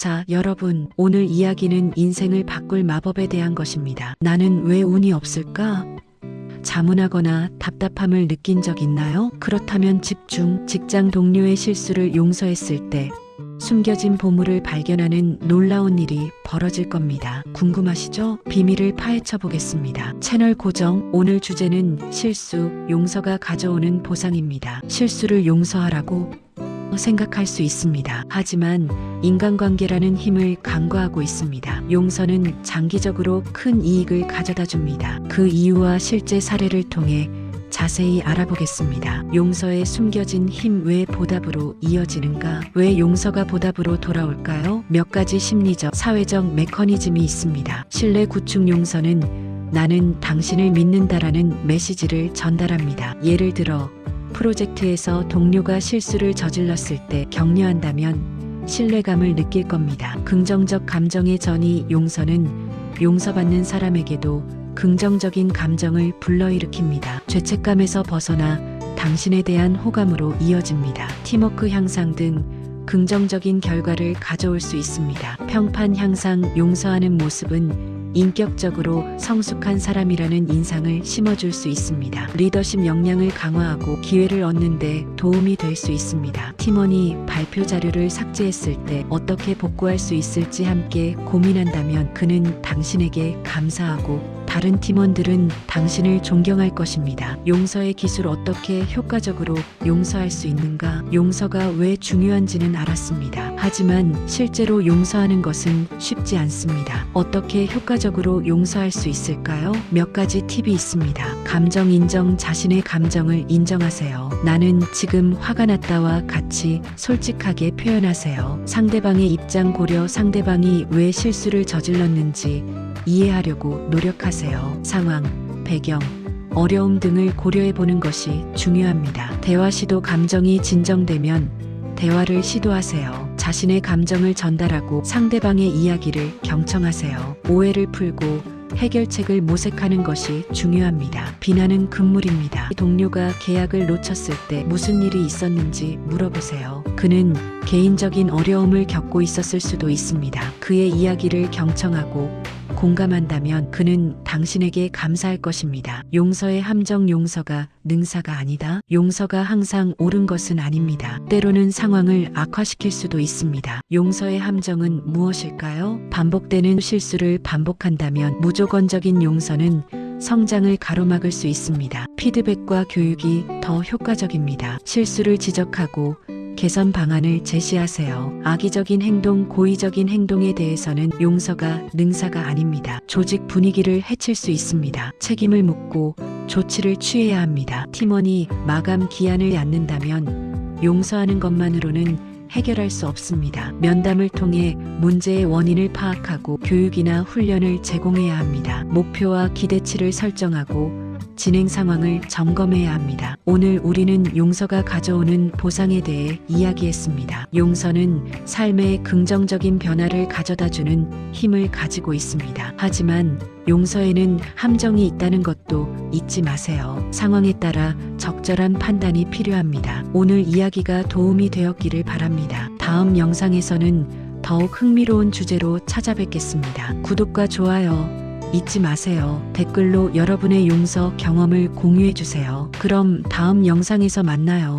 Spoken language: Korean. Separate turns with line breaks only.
자, 여러분, 오늘 이야기는 인생을 바꿀 마법에 대한 것입니다. 나는 왜 운이 없을까? 자문하거나 답답함을 느낀 적 있나요? 그렇다면 집중, 직장 동료의 실수를 용서했을 때 숨겨진 보물을 발견하는 놀라운 일이 벌어질 겁니다. 궁금하시죠? 비밀을 파헤쳐 보겠습니다. 채널 고정, 오늘 주제는 실수, 용서가 가져오는 보상입니다. 실수를 용서하라고 생각할 수 있습니다. 하지만 인간관계라는 힘을 간과하고 있습니다. 용서는 장기적으로 큰 이익을 가져다 줍니다. 그 이유와 실제 사례를 통해 자세히 알아보겠습니다. 용서에 숨겨진 힘 왜 보답으로 이어지는가? 왜 용서가 보답으로 돌아올까요? 몇 가지 심리적, 사회적 메커니즘이 있습니다. 신뢰 구축 용서는 나는 당신을 믿는다라는 메시지를 전달합니다. 예를 들어 프로젝트에서 동료가 실수를 저질렀을 때 격려한다면 신뢰감을 느낄 겁니다. 긍정적 감정의 전이 용서는 용서받는 사람에게도 긍정적인 감정을 불러일으킵니다. 죄책감에서 벗어나 당신에 대한 호감으로 이어집니다. 팀워크 향상 등 긍정적인 결과를 가져올 수 있습니다. 평판 향상 용서하는 모습은 인격적으로 성숙한 사람이라는 인상을 심어줄 수 있습니다. 리더십 역량을 강화하고 기회를 얻는데 도움이 될 수 있습니다. 팀원이 발표 자료를 삭제했을 때 어떻게 복구할 수 있을지 함께 고민한다면 그는 당신에게 감사하고 다른 팀원들은 당신을 존경할 것입니다. 용서의 기술 어떻게 효과적으로 용서할 수 있는가? 용서가 왜 중요한지는 알았습니다. 하지만 실제로 용서하는 것은 쉽지 않습니다. 어떻게 효과적으로 용서할 수 있을까요? 몇 가지 팁이 있습니다. 감정 인정, 자신의 감정을 인정하세요. 나는 지금 화가 났다와 같이 솔직하게 표현하세요. 상대방의 입장 고려, 상대방이 왜 실수를 저질렀는지 이해하려고 노력하세요. 상황, 배경, 어려움 등을 고려해 보는 것이 중요합니다. 대화 시도 감정이 진정되면 대화를 시도하세요. 자신의 감정을 전달하고 상대방의 이야기를 경청하세요. 오해를 풀고 해결책을 모색하는 것이 중요합니다. 비난은 금물입니다. 동료가 계약을 놓쳤을 때 무슨 일이 있었는지 물어보세요. 그는 개인적인 어려움을 겪고 있었을 수도 있습니다. 그의 이야기를 경청하고 공감한다면 그는 당신에게 감사할 것입니다. 용서의 함정 용서가 능사가 아니다. 용서가 항상 옳은 것은 아닙니다. 때로는 상황을 악화시킬 수도 있습니다. 용서의 함정은 무엇일까요? 반복되는 실수를 반복한다면 무조건적인 용서는 성장을 가로막을 수 있습니다. 피드백과 교육이 더 효과적입니다. 실수를 지적하고 개선 방안을 제시하세요. 악의적인 행동, 고의적인 행동에 대해서는 용서가 능사가 아닙니다. 조직 분위기를 해칠 수 있습니다. 책임을 묻고 조치를 취해야 합니다. 팀원이 마감 기한을 않는다면 용서하는 것만으로는 해결할 수 없습니다. 면담을 통해 문제의 원인을 파악하고 교육이나 훈련을 제공해야 합니다. 목표와 기대치를 설정하고 진행 상황을 점검해야 합니다. 오늘 우리는 용서가 가져오는 보상에 대해 이야기했습니다. 용서는 삶의 긍정적인 변화를 가져다주는 힘을 가지고 있습니다. 하지만 용서에는 함정이 있다는 것도 잊지 마세요. 상황에 따라 적절한 판단이 필요합니다. 오늘 이야기가 도움이 되었기를 바랍니다. 다음 영상에서는 더욱 흥미로운 주제로 찾아뵙겠습니다. 구독과 좋아요 잊지 마세요. 댓글로 여러분의 용서 경험을 공유해 주세요. 그럼 다음 영상에서 만나요.